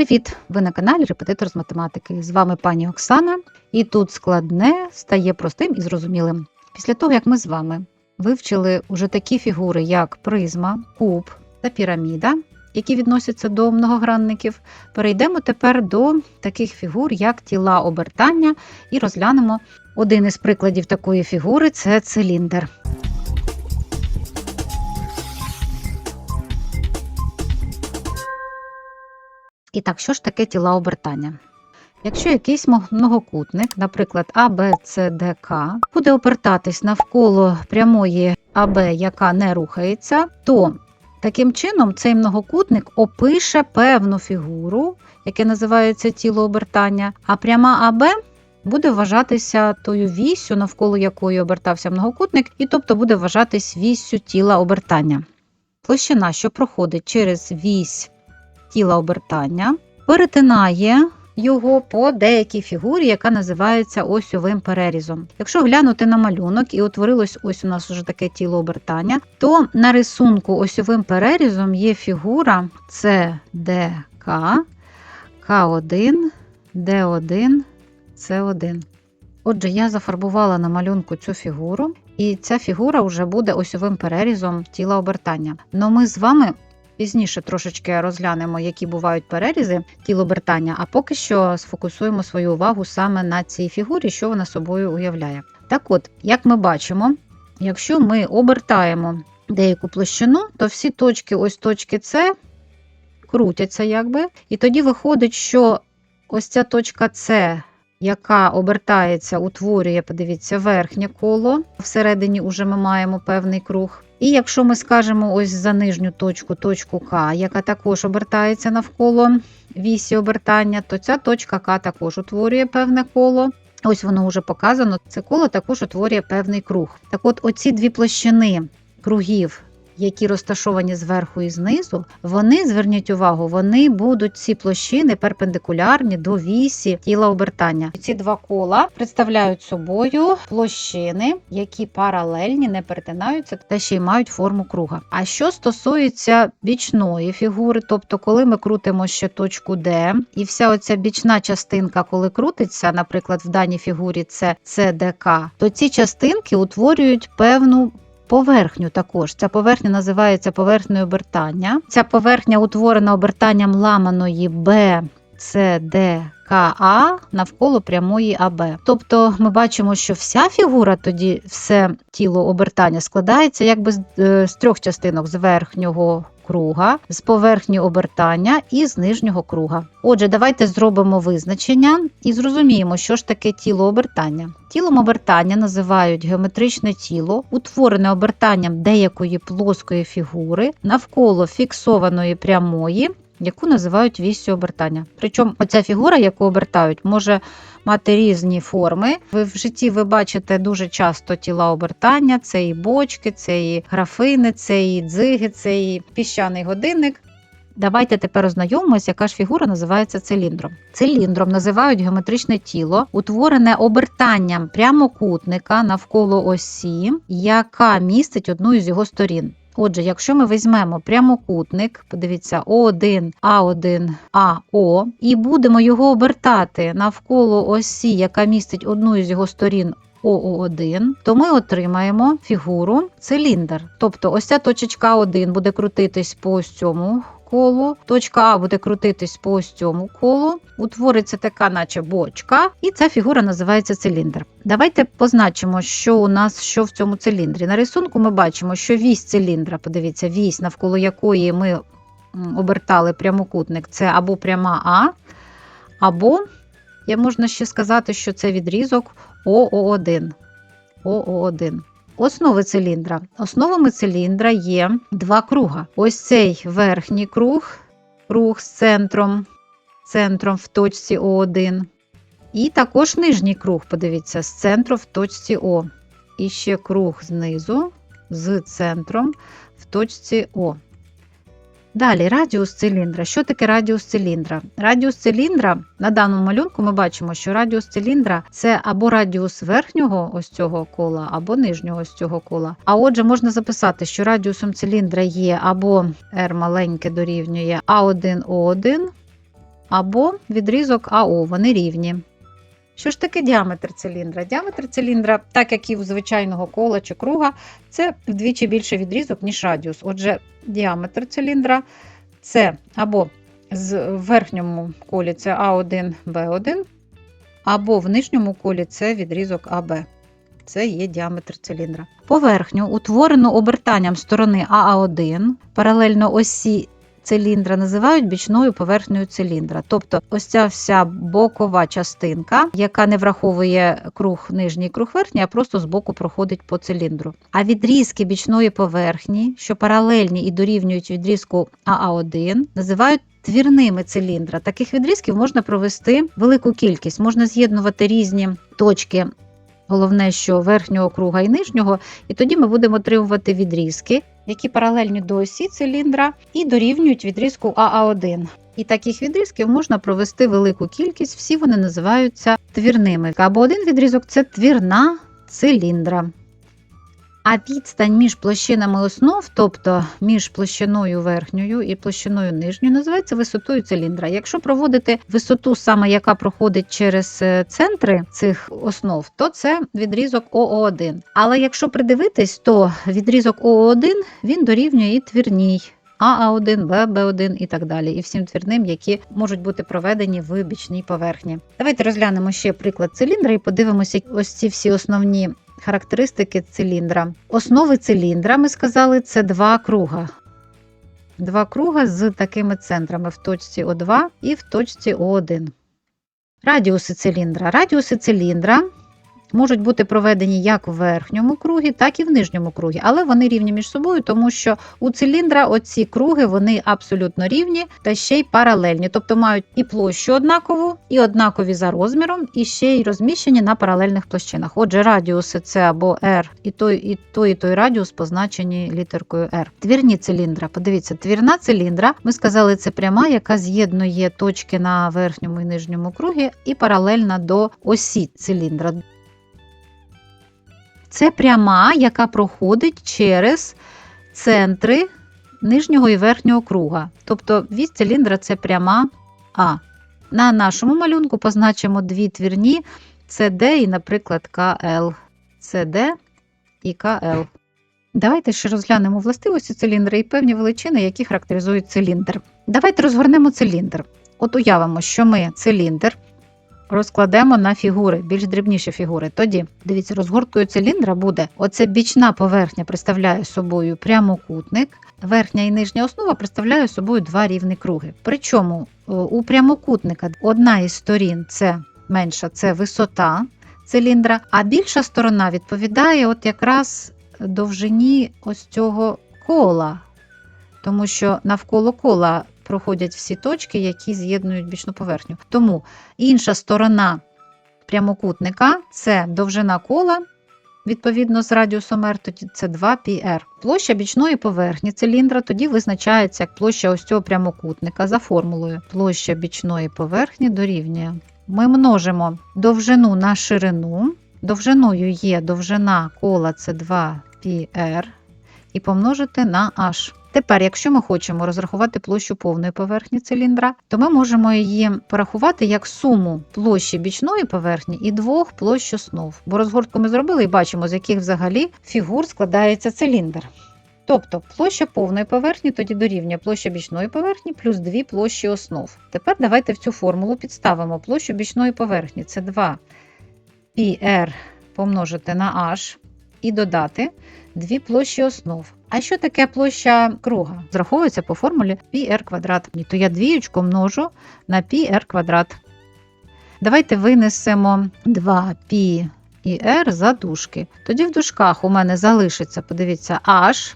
Привіт! Ви на каналі Репетитор з математики. З вами пані Оксана, і тут складне стає простим і зрозумілим. Після того, як ми з вами вивчили уже такі фігури, як призма, куб та піраміда, які відносяться до многогранників, перейдемо тепер до таких фігур, як тіла обертання, і розглянемо один із прикладів такої фігури це циліндр. І так, що ж таке тіла обертання? Якщо якийсь многокутник, наприклад, АБЦДК, буде обертатись навколо прямої АБ, яка не рухається, то таким чином цей многокутник опише певну фігуру, яке називається тіло обертання, а пряма АБ буде вважатися тою віссю, навколо якої обертався многокутник, і тобто буде вважатись віссю тіла обертання. Площина, що проходить через вісь тіла обертання, перетинає його по деякій фігурі, яка називається осьовим перерізом. Якщо глянути на малюнок і утворилось ось у нас уже таке тіло обертання, то на рисунку осьовим перерізом є фігура CDK, К1, Д1, С1. Отже, я зафарбувала на малюнку цю фігуру, і ця фігура вже буде осьовим перерізом тіла обертання. Но ми з вами Пізніше трошечки розглянемо, які бувають перерізи тілобертання, а поки що сфокусуємо свою увагу саме на цій фігурі, що вона собою уявляє. Так от, як ми бачимо, якщо ми обертаємо деяку площину, то всі точки, ось точки С, крутяться, якби, і тоді виходить, що ось ця точка С, яка обертається, утворює, подивіться, верхнє коло. Всередині вже ми маємо певний круг. І якщо ми скажемо ось за нижню точку, точку К, яка також обертається навколо вісі обертання, то ця точка К також утворює певне коло. Ось воно вже показано. Це коло також утворює певний круг. Так от, оці дві площини кругів, які розташовані зверху і знизу, вони, зверніть увагу, вони будуть ці площини перпендикулярні до вісі тіла обертання. Ці два кола представляють собою площини, які паралельні, не перетинаються та ще й мають форму круга. А що стосується бічної фігури, тобто, коли ми крутимо ще точку Д, і вся оця бічна частинка, коли крутиться, наприклад, в даній фігурі це ЦДК, то ці частинки утворюють певну поверхню також. Ця поверхня називається поверхнею обертання. Ця поверхня утворена обертанням ламаної Б, С, Д, К, А навколо прямої АБ. Тобто ми бачимо, що вся фігура, тоді все тіло обертання складається якби з, е, з трьох частинок з верхнього. Круга з поверхні обертання і з нижнього круга. Отже, давайте зробимо визначення і зрозуміємо, що ж таке тіло обертання. Тілом обертання називають геометричне тіло, утворене обертанням деякої плоскої фігури навколо фіксованої прямої, яку називають віссю обертання. Причому оця фігура, яку обертають, може мати різні форми. Ви в житті ви бачите дуже часто тіла обертання: це і бочки, це і графини, це і дзиги, це і піщаний годинник. Давайте тепер ознайомимося, яка ж фігура називається циліндром. Циліндром називають геометричне тіло, утворене обертанням прямокутника навколо осі, яка містить одну із його сторін. Отже, якщо ми візьмемо прямокутник, подивіться О1, А1, АО, і будемо його обертати навколо осі, яка містить одну із його сторін ОО1, то ми отримаємо фігуру циліндр. Тобто ось ця точечка 1 буде крутитись по ось цьому колу, точка А буде крутитись по ось цьому колу, утвориться така, наче бочка, і ця фігура називається циліндр. Давайте позначимо, що у нас що в цьому циліндрі. На рисунку ми бачимо, що вісь циліндра, подивіться, вісь, навколо якої ми обертали прямокутник, це або пряма А, або я можна ще сказати, що це відрізок ОО1. ОО1. Основи циліндра. Основами циліндра є два круга. Ось цей верхній круг, круг з центром, центром в точці О1. І також нижній круг, подивіться, з центру в точці О. І ще круг знизу з центром в точці О. Далі радіус циліндра. Що таке радіус циліндра? Радіус циліндра на даному малюнку ми бачимо, що радіус циліндра це або радіус верхнього ось цього кола, або нижнього ось цього кола. А отже, можна записати, що радіусом циліндра є або R маленьке дорівнює А1О1, або відрізок АО, вони рівні. Що ж таке діаметр циліндра? Діаметр циліндра, так як і у звичайного кола чи круга, це вдвічі більший відрізок, ніж радіус. Отже, діаметр циліндра це або в верхньому колі це А1, Б1, або в нижньому колі це відрізок АБ. Це є діаметр циліндра. Поверхню, утворену обертанням сторони АА1, паралельно осі циліндра, називають бічною поверхнею циліндра. Тобто, ось ця вся бокова частинка, яка не враховує круг нижній круг верхній, а просто з боку проходить по циліндру. А відрізки бічної поверхні, що паралельні і дорівнюють відрізку АА1, називають твірними циліндра. Таких відрізків можна провести велику кількість, можна з'єднувати різні точки. Головне, що верхнього круга і нижнього, і тоді ми будемо отримувати відрізки, які паралельні до осі циліндра і дорівнюють відрізку АА1. І таких відрізків можна провести велику кількість, всі вони називаються твірними. Або один відрізок це твірна циліндра. А відстань між площинами основ, тобто між площиною верхньою і площиною нижньою, називається висотою циліндра. Якщо проводити висоту, саме яка проходить через е, центри цих основ, то це відрізок ОО1. Але якщо придивитись, то відрізок ОО1 він дорівнює і твірній. АА1, ББ1 і так далі, і всім твірним, які можуть бути проведені в бічній поверхні. Давайте розглянемо ще приклад циліндра і подивимося ось ці всі основні характеристики циліндра. Основи циліндра, ми сказали, це два круга. Два круга з такими центрами в точці О2 і в точці О1. Радіуси циліндра. Радіуси циліндра можуть бути проведені як в верхньому кругі, так і в нижньому кругі, але вони рівні між собою, тому що у циліндра оці круги вони абсолютно рівні та ще й паралельні, тобто мають і площу однакову, і однакові за розміром, і ще й розміщені на паралельних площинах. Отже, радіуси це або R, і той, і той, і той радіус позначені літеркою R. Твірні циліндра. Подивіться, твірна циліндра. Ми сказали, це пряма, яка з'єднує точки на верхньому і нижньому кругі, і паралельна до осі циліндра. Це пряма, яка проходить через центри нижнього і верхнього круга. Тобто вісь циліндра це пряма А. На нашому малюнку позначимо дві твірні CD і, наприклад, КЛ. CD і КЛ. Давайте ще розглянемо властивості циліндра і певні величини, які характеризують циліндр. Давайте розгорнемо циліндр. От уявимо, що ми циліндр розкладемо на фігури, більш дрібніші фігури. Тоді, дивіться, розгорткою циліндра буде оце бічна поверхня представляє собою прямокутник, верхня і нижня основа представляє собою два рівні круги. Причому е, у прямокутника одна із сторін це менша, це висота циліндра, а більша сторона відповідає от якраз довжині ось цього кола. Тому що навколо кола проходять всі точки, які з'єднують бічну поверхню. Тому інша сторона прямокутника це довжина кола. Відповідно з радіусом R, тоді це 2πr. Площа бічної поверхні циліндра тоді визначається як площа ось цього прямокутника за формулою. Площа бічної поверхні дорівнює. Ми множимо довжину на ширину. Довжиною є довжина кола це 2πr, і помножити на h. Тепер, якщо ми хочемо розрахувати площу повної поверхні циліндра, то ми можемо її порахувати як суму площі бічної поверхні і двох площ основ. Бо розгортку ми зробили і бачимо, з яких взагалі фігур складається циліндр. Тобто площа повної поверхні тоді дорівнює площа бічної поверхні плюс дві площі основ. Тепер давайте в цю формулу підставимо площу бічної поверхні це 2 πr помножити на h і додати дві площі основ. А що таке площа круга? Зраховується по формулі πr квадрат. То я двіючку множу на πr квадрат. Давайте винесемо 2π і r за дужки. Тоді в дужках у мене залишиться, подивіться, h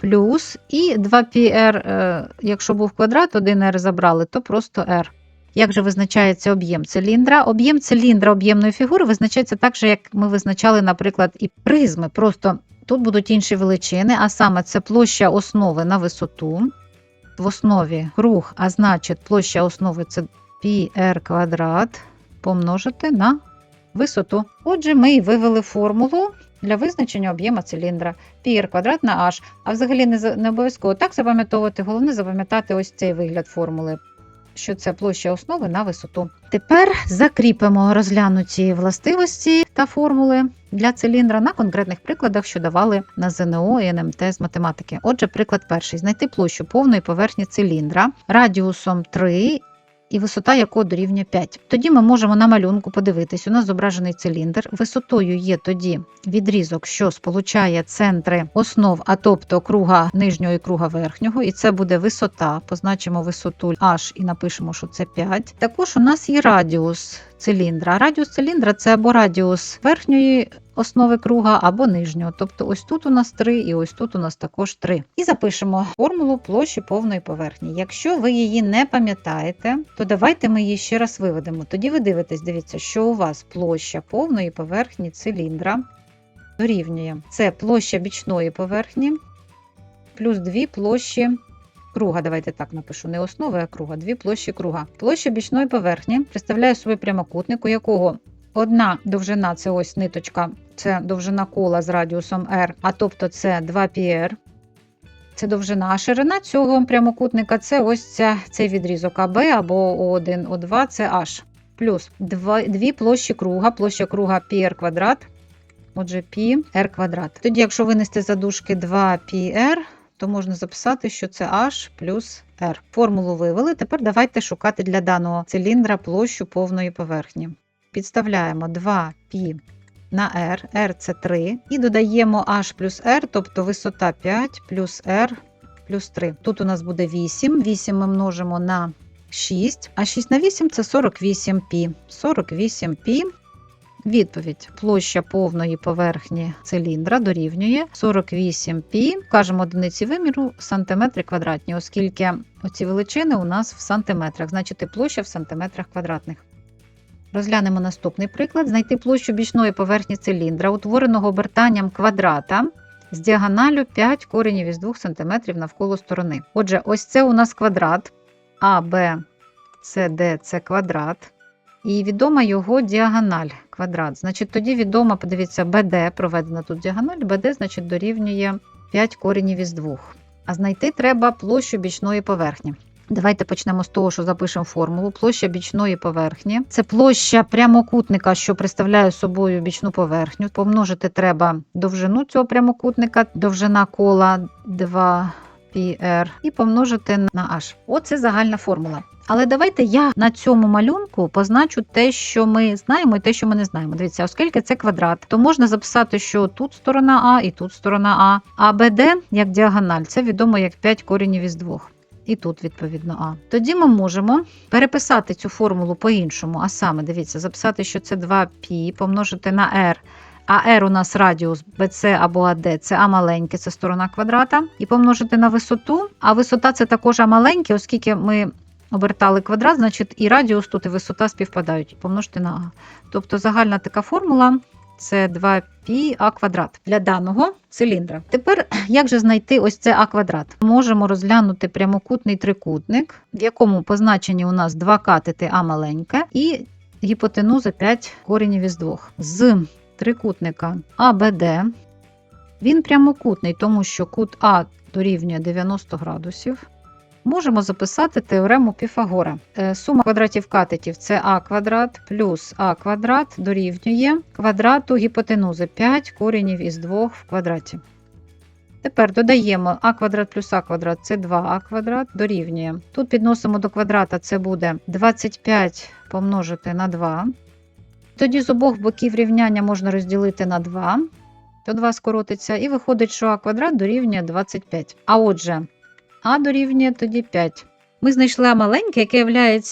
плюс і 2πr, е, якщо був квадрат, 1r забрали, то просто r. Як же визначається об'єм циліндра? Об'єм циліндра об'ємної фігури визначається так же, як ми визначали, наприклад, і призми. Просто тут будуть інші величини, а саме це площа основи на висоту. В основі круг, а значить, площа основи це πr квадрат помножити на висоту. Отже, ми і вивели формулу для визначення об'єму циліндра πr квадрат на h. А взагалі не обов'язково так запам'ятовувати, головне запам'ятати ось цей вигляд формули що це площа основи на висоту. Тепер закріпимо розглянуті властивості та формули для циліндра на конкретних прикладах, що давали на ЗНО і НМТ з математики. Отже, приклад перший: знайти площу повної поверхні циліндра радіусом 3 і висота якого дорівнює 5. Тоді ми можемо на малюнку подивитись, у нас зображений циліндр. Висотою є тоді відрізок, що сполучає центри основ, а тобто круга нижнього і круга верхнього, і це буде висота. Позначимо висоту H і напишемо, що це 5. Також у нас є радіус циліндра. Радіус циліндра це або радіус верхньої основи круга, або нижнього. Тобто ось тут у нас 3 і ось тут у нас також 3. І запишемо формулу площі повної поверхні. Якщо ви її не пам'ятаєте, то давайте ми її ще раз виведемо. Тоді ви дивитесь, дивіться, що у вас площа повної поверхні циліндра дорівнює. Це площа бічної поверхні плюс дві площі круга. Давайте так напишу, не основи, а круга, дві площі круга. Площа бічної поверхні представляє собою прямокутник, у якого одна довжина це ось ниточка, це довжина кола з радіусом R, а тобто це 2 πr. Це довжина, а ширина цього прямокутника це ось ця, цей відрізок АБ або О1, О2 це H. Плюс два, дві площі круга, площа круга πr квадрат, отже, πr квадрат. Тоді, якщо винести за дужки 2 πr, то можна записати, що це H плюс R. Формулу вивели. Тепер давайте шукати для даного циліндра площу повної поверхні. Підставляємо 2π на R, R це 3, і додаємо H плюс R, тобто висота 5 плюс R плюс 3. Тут у нас буде 8, 8 ми множимо на 6, а 6 на 8 це 48π. 48π Відповідь: площа повної поверхні циліндра дорівнює 48 π Кажемо одиниці виміру сантиметри квадратні, оскільки оці величини у нас в сантиметрах, значить площа в сантиметрах квадратних. Розглянемо наступний приклад: знайти площу бічної поверхні циліндра, утвореного обертанням квадрата з діагоналю 5 коренів із 2 см навколо сторони. Отже, ось це у нас квадрат А, Б, С, Д це квадрат. І відома його діагональ квадрат. Значить, тоді відома, подивіться, BD, проведена тут діагональ, BD, значить, дорівнює 5 коренів із 2. А знайти треба площу бічної поверхні. Давайте почнемо з того, що запишемо формулу. Площа бічної поверхні. Це площа прямокутника, що представляє собою бічну поверхню. Помножити треба довжину цього прямокутника, довжина кола 2 πr і помножити на h. Оце загальна формула. Але давайте я на цьому малюнку позначу те, що ми знаємо, і те, що ми не знаємо. Дивіться, оскільки це квадрат, то можна записати, що тут сторона А і тут сторона А. А БД як діагональ, це відомо як 5 коренів із 2. І тут, відповідно, А. Тоді ми можемо переписати цю формулу по-іншому. А саме, дивіться, записати, що це 2π помножити на r. А r у нас радіус BC або AD, це А маленьке, це сторона квадрата. І помножити на висоту. А висота це також А маленьке, оскільки ми обертали квадрат, значить і радіус тут, і висота співпадають. Помножити на А. Тобто загальна така формула це 2π а квадрат для даного циліндра. Тепер, як же знайти ось це а квадрат? Можемо розглянути прямокутний трикутник, в якому позначені у нас два катети А маленьке і гіпотенуза 5 коренів із 2. З трикутника АБД він прямокутний, тому що кут А дорівнює 90 градусів. Можемо записати теорему Піфагора. Е, Сума квадратів катетів це а квадрат плюс а квадрат дорівнює квадрату гіпотенузи 5 коренів із 2 в квадраті. Тепер додаємо а квадрат плюс а квадрат це 2а квадрат дорівнює. Тут підносимо до квадрата, це буде 25 помножити на 2. Тоді з обох боків рівняння можна розділити на 2, то 2 скоротиться, і виходить, що а квадрат дорівнює 25. А отже, а дорівнює тоді 5. Ми знайшли А маленьке, яке є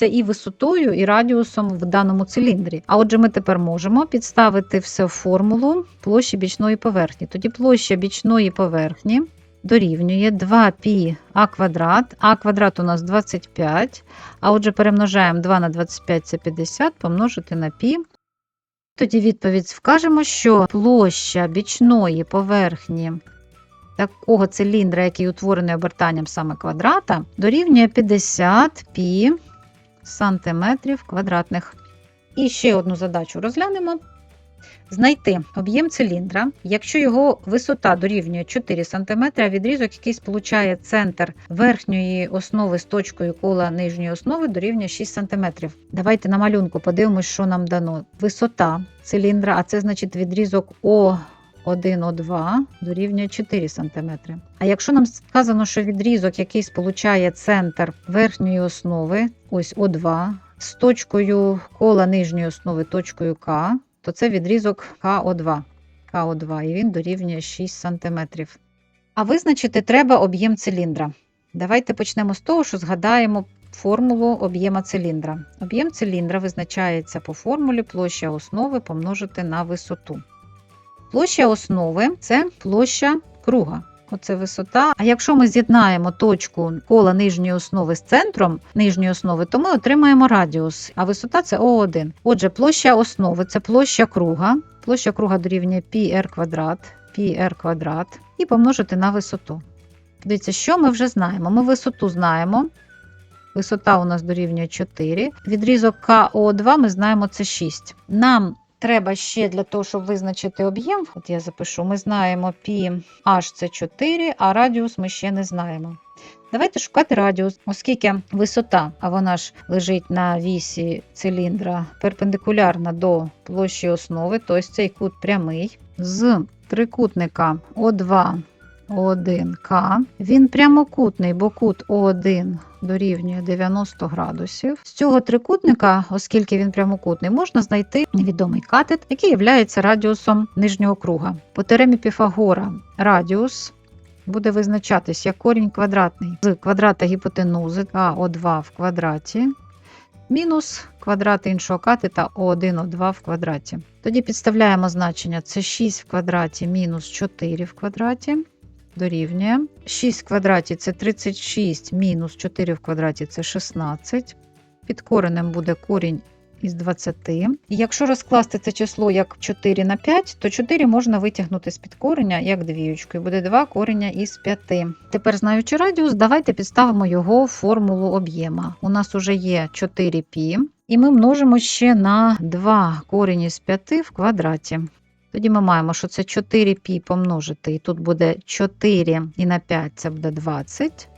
і висотою, і радіусом в даному циліндрі. А отже, ми тепер можемо підставити все в формулу площі бічної поверхні. Тоді площа бічної поверхні дорівнює 2π а квадрат. А квадрат у нас 25. А отже, перемножаємо 2 на 25 це 50, помножити на π. Тоді відповідь вкажемо, що площа бічної поверхні такого циліндра, який утворений обертанням саме квадрата, дорівнює 50 пі сантиметрів квадратних. І ще одну задачу розглянемо. Знайти об'єм циліндра, якщо його висота дорівнює 4 см, а відрізок, який сполучає центр верхньої основи з точкою кола нижньої основи, дорівнює 6 см. Давайте на малюнку подивимось, що нам дано. Висота циліндра, а це значить відрізок О. 1 О2 дорівнює 4 см. А якщо нам сказано, що відрізок, який сполучає центр верхньої основи, ось О2, з точкою кола нижньої основи точкою К, то це відрізок КО2. КО2, і він дорівнює 6 см. А визначити треба об'єм циліндра. Давайте почнемо з того, що згадаємо формулу об'єма циліндра. Об'єм циліндра визначається по формулі площа основи помножити на висоту. Площа основи це площа круга. Оце висота. А якщо ми з'єднаємо точку кола нижньої основи з центром нижньої основи, то ми отримаємо радіус, а висота це О1. Отже, площа основи це площа круга. Площа круга дорівнює πr квадрат, πr квадрат і помножити на висоту. Дивіться, що ми вже знаємо? Ми висоту знаємо. Висота у нас дорівнює 4. Відрізок КО2 ми знаємо це 6. Нам треба ще для того, щоб визначити об'єм, от я запишу, ми знаємо pH це 4, а радіус ми ще не знаємо. Давайте шукати радіус, оскільки висота, а вона ж лежить на вісі циліндра перпендикулярна до площі основи, тобто цей кут прямий, з трикутника О2 О1К. Він прямокутний, бо кут О1 дорівнює 90 градусів. З цього трикутника, оскільки він прямокутний, можна знайти невідомий катет, який є радіусом нижнього круга. По теоремі Піфагора радіус буде визначатись як корінь квадратний з квадрата гіпотенузи КО2 в квадраті мінус квадрат іншого катета О1, О2 в квадраті. Тоді підставляємо значення це 6 в квадраті мінус 4 в квадраті. Дорівнює 6 в квадраті це 36 мінус 4 в квадраті це 16. Під коренем буде корінь із 20. І якщо розкласти це число як 4 на 5, то 4 можна витягнути з під кореня як двіючку, і буде 2 кореня із 5. Тепер, знаючи радіус, давайте підставимо його в формулу об'єма. У нас вже є 4π, і ми множимо ще на 2 корінь із 5 в квадраті. Тоді ми маємо, що це 4π помножити, і тут буде 4 і на 5 це буде 20.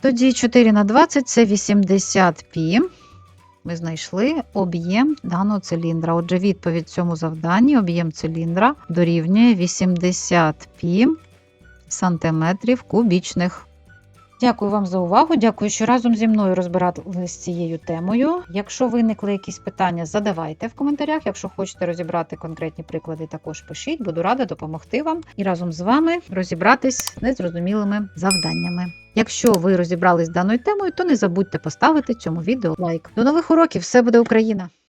Тоді 4 на 20 це 80π. Ми знайшли об'єм даного циліндра. Отже, відповідь цьому завданні об'єм циліндра дорівнює 80 π сантиметрів кубічних. Дякую вам за увагу. Дякую, що разом зі мною розбирали з цією темою. Якщо виникли якісь питання, задавайте в коментарях. Якщо хочете розібрати конкретні приклади, також пишіть. Буду рада допомогти вам і разом з вами розібратись з незрозумілими завданнями. Якщо ви розібрались з даною темою, то не забудьте поставити цьому відео лайк. До нових уроків! Все буде Україна!